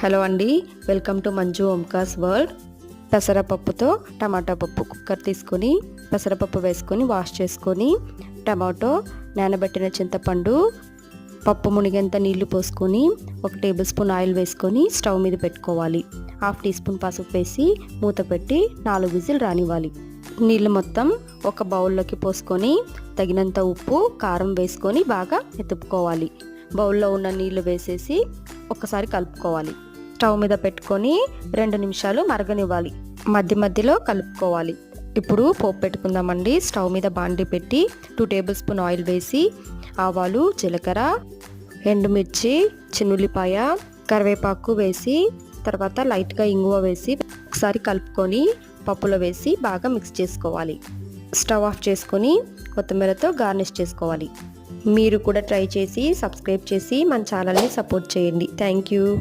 Hello అండి welcome to Manju ఓంకాస్ world. పెసరపప్పుతో టమాటా పప్పు కుక్కర్ తీసుకొని పెసరపప్పు వేసుకొని వాష్ చేసుకొని టమాటో నానబెట్టిన చింతపండు పప్పు మునిగేంత నీళ్ళు పోసుకొని ఒక టేబుల్ స్పూన్ ఆయిల్ వేసుకొని స్టవ్ మీద పెట్టుకోవాలి. హాఫ్ టీ స్పూన్ పసుపు వేసి మూత పెట్టి నాలుగు విజిల్ రానివ్వాలి. నీళ్ళు మొత్తం ఒక బౌల్లోకి పోసుకొని తగినంత ఉప్పు కారం వేసుకొని బాగా ఎత్తుపుకోవాలి. బౌల్లో ఉన్న నీళ్ళు వేసేసి ఒకసారి కలుపుకోవాలి. స్టవ్ మీద పెట్టుకొని రెండు నిమిషాలు మరగనివ్వాలి. మధ్య మధ్యలో కలుపుకోవాలి. ఇప్పుడు పోపు పెట్టుకుందామండి. స్టవ్ మీద బాండి పెట్టి టూ టేబుల్ స్పూన్ ఆయిల్ వేసి ఆవాలు జీలకర్ర ఎండుమిర్చి చిన్నుల్లిపాయ కరివేపాకు వేసి తర్వాత లైట్గా ఇంగువ వేసి ఒకసారి కలుపుకొని పప్పులో వేసి బాగా మిక్స్ చేసుకోవాలి. స్టవ్ ఆఫ్ చేసుకొని కొత్తిమీరతో గార్నిష్ చేసుకోవాలి. మీరు కూడా ట్రై చేసి సబ్స్క్రైబ్ చేసి మన ఛానల్ని సపోర్ట్ చేయండి. Thank you.